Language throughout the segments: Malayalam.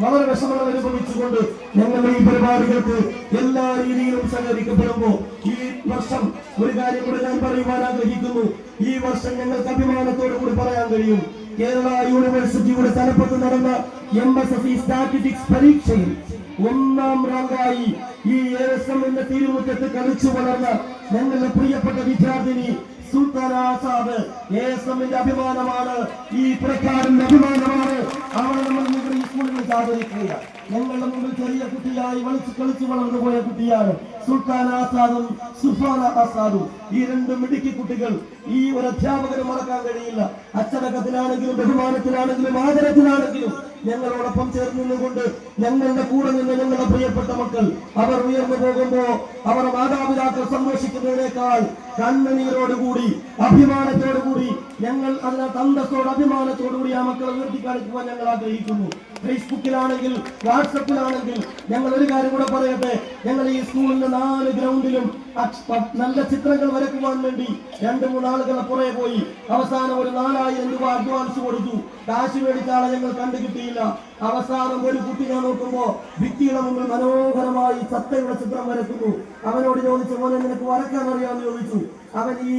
വളരെ വിഷമങ്ങൾ അനുഭവിച്ചുകൊണ്ട് ഞങ്ങൾ ഈ പരിപാടികൾക്ക് എല്ലാ രീതിയിലും സഹകരിക്കപ്പെടുമ്പോ ഈ വർഷം ഒരു കാര്യം കൂടി ഞാൻ പറയുവാൻ ആഗ്രഹിക്കുന്നു. ഈ വർഷം ഞങ്ങൾക്ക് അഭിമാനത്തോടു കൂടി പറയാൻ കഴിയും. കേരള യൂണിവേഴ്സിറ്റിയുടെ തലപ്പത്ത് നടന്ന എം എസ് എസ് സ്റ്റാറ്റിസ്റ്റിക്സ് പരീക്ഷയിൽ ഒന്നാം റാങ്കായി ഈ എസ് എം എന്ന തിരുമുറ്റത്ത് കളിച്ചു വളർന്ന ഞങ്ങളുടെ പ്രിയപ്പെട്ട വിദ്യാർത്ഥിനി സുൽത്താൻ ആസാദ് എ അഭിമാനമാണ്. ഈ പുരക്കാരന്റെ അഭിമാനമാണ്. അവളെ നമ്മൾ മുമ്പിൽ ഈ വെച്ച് ആദരിക്കുക ഞങ്ങളുടെ മുമ്പിൽ ചെറിയ കുട്ടിയായി കളിച്ച് കളിച്ചു വളർന്നു പോയ കുട്ടിയാണ് സുൽത്താൻ ആസാദും സുഫാന ആസാദും. ഈ രണ്ട് മിടുക്കി കുട്ടികൾ ഈ ഒരു അധ്യാപകന് മറക്കാൻ കഴിയില്ല. അച്ചടക്കത്തിലാണെങ്കിലും ബഹുമാനത്തിലാണെങ്കിലും ആദരത്തിലാണെങ്കിലും ഞങ്ങളോടൊപ്പം ചേർന്ന് നിന്നുകൊണ്ട് ഞങ്ങളുടെ കൂടെ നിന്ന് ഞങ്ങളുടെ പ്രിയപ്പെട്ട മക്കൾ അവർ ഉയർന്നു പോകുമ്പോ അവർ മാതാപിതാക്കൾ സന്തോഷിക്കുന്നതിനേക്കാൾ കണ്ണുനീരോടുകൂടി അഭിമാനത്തോടുകൂടി ഞങ്ങൾ അതിനകത്ത് അന്തസ്സോട് അഭിമാനത്തോടുകൂടി ആ മക്കളെ ഉയർത്തി കാണിക്കുവാൻ ഞങ്ങൾ ആഗ്രഹിക്കുന്നു. ഫേസ്ബുക്കിലാണെങ്കിൽ വാട്സപ്പിലാണെങ്കിൽ ഞങ്ങൾ ഒരു കാര്യം കൂടെ പറയട്ടെ. ഞങ്ങൾ ഈ സ്കൂളിന്റെ നാല് ഗ്രൗണ്ടിലും നല്ല ചിത്രങ്ങൾ വരക്കുവാൻ വേണ്ടി രണ്ട് മൂന്നാളുകളെ പുറകെ പോയി. അവസാനം ഒരു നാലായിരം രൂപ അഡ്വാൻസ് കൊടുത്തു. കാശ് മേടിച്ചാളെ ഞങ്ങൾ കണ്ടു കിട്ടിയില്ല അവസാനം ഒരു കുട്ടിനെ നോക്കുമ്പോ ഭിത്തിയുടെ മുമ്പിൽ മനോഹരമായി സത്തയുടെ ചിത്രം വരക്കുന്നു അവനോട് ചോദിച്ചു മോനെ നിനക്ക് വരക്കാൻ അറിയാമെന്ന് ചോദിച്ചു. അവൻ ഈ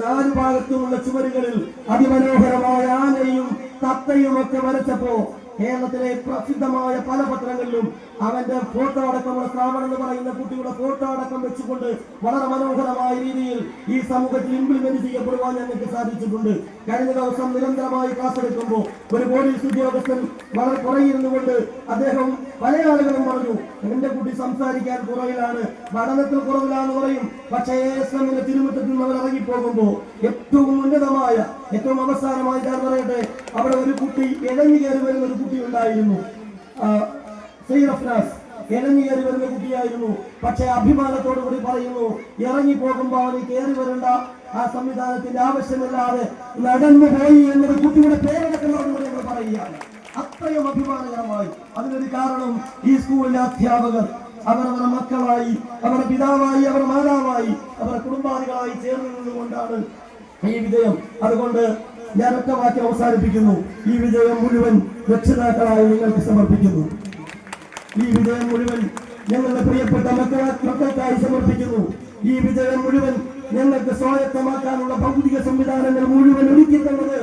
നാല് ഭാഗത്തുമുള്ള ചുവരുകളിൽ അതിമനോഹരമായ ആനയും തത്തയും ഒക്കെ വരച്ചപ്പോ കേരളത്തിലെ പ്രസിദ്ധമായ പല പത്രങ്ങളിലും അവന്റെ ഫോട്ടോ അടക്കമുള്ള സ്ഥാപനം എന്ന് പറയുന്ന കുട്ടിയുടെ ഫോട്ടോ അടക്കം വെച്ചുകൊണ്ട് വളരെ മനോഹരമായ രീതിയിൽ ഈ സമൂഹത്തിൽ ഇംപ്ലിമെന്റ് ചെയ്യപ്പെടുവാൻ ഞങ്ങൾക്ക് സാധിച്ചിട്ടുണ്ട്. കഴിഞ്ഞ ദിവസം നിരന്തരമായി ക്ലാസ് എടുക്കുമ്പോൾ ഒരു പോലീസ് ഉദ്യോഗസ്ഥൻ വളരെ പുറകിരുന്നു കൊണ്ട് അദ്ദേഹം പല ആളുകളും പറഞ്ഞു എന്റെ കുട്ടി സംസാരിക്കാൻ കുറവിലാണ് പഠനത്തിൽ കുറവിലാന്ന് പറയും. പക്ഷേ എസ് എമ്മിന്റെ തിരുമുറ്റത്തിൽ നിന്ന് അവർ ഇറങ്ങിപ്പോകുമ്പോൾ ഏറ്റവും ഉന്നതമായ ഏറ്റവും അവസാനമായി ഞാൻ പറയട്ടെ അവിടെ ഒരു കുട്ടി ഇഴഞ്ഞു കയറി വരുന്ന ഒരു കുട്ടി ഉണ്ടായിരുന്നു. ആ, ഇണങ്ങിയേറി വരുന്ന കുട്ടിയായിരുന്നു. പക്ഷെ അഭിമാനത്തോടു കൂടി പറയുന്നു ഇറങ്ങി പോകുമ്പോൾ അവന് കയറി വരേണ്ട. ആ സംവിധാനത്തിന്റെ ആവശ്യമില്ലാതെ നടന്നു പോയി എന്നൊരു കുട്ടിയുടെ പേരടക്കുന്നവരോട് ഞങ്ങൾ പറയുകയാണ്. അത്രയും അഭിമാനകരമായി. അതിനൊരു കാരണം ഈ സ്കൂളിലെ അധ്യാപകർ. അവരവരുടെ മക്കളായി അവരുടെ പിതാവായി അവരുടെ മാതാവായി അവരുടെ കുടുംബാദികളായി ചേർന്ന് നിന്നുകൊണ്ടാണ് ഈ വിജയം. അതുകൊണ്ട് ഞാൻ ഒറ്റ വാക്യം അവസാനിപ്പിക്കുന്നു. ഈ വിജയം മുഴുവൻ രക്ഷിതാക്കളായി നിങ്ങൾക്ക് സമർപ്പിക്കുന്നു. ഈ വിജയം മുഴുവൻ ഞങ്ങളുടെ പ്രിയപ്പെട്ട മക്കൾക്കായി സമർപ്പിക്കുന്നു. ഈ വിജയം മുഴുവൻ ഞങ്ങൾക്ക് സ്വായത്തമാക്കാനുള്ള ഭൗതിക സംവിധാനങ്ങൾ മുഴുവൻ ഒരുക്കി തന്നത്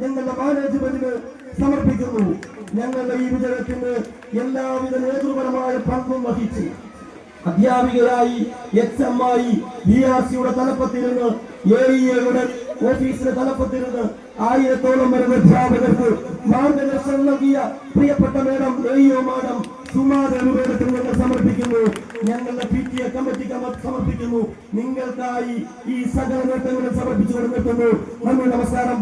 ഞങ്ങളുടെ മാനേജ്മെന്റിന് സമർപ്പിക്കുന്നു. ഞങ്ങളുടെ ഈ വിജയത്തിന് എല്ലാവിധ നേതൃപരമായ പങ്കും വഹിച്ചു അധ്യാപികയായി എച്ച് എം ആയി ബി ആർ സിയുടെ തലപ്പത്തിരുന്ന് എ ഇയുടെ ഓഫീസിന്റെ തലപ്പത്തിരുന്ന് ആയിരത്തോളം വരുന്ന അധ്യാപകർക്ക് മാർഗദർശനം നൽകിയ പ്രിയപ്പെട്ട മേഡം എ മാഡം സുമാദേവിയുടെ ഞങ്ങൾ സമർപ്പിക്കുന്നു. ഞങ്ങളുടെ പി ടി എ കമ്മിറ്റിക്ക് സമർപ്പിക്കുന്നു. നിങ്ങൾക്കായി ഈ സകല നേട്ടങ്ങളും സമർപ്പിച്ചു കൊടുക്കുന്നു നന്ദി നമസ്കാരം.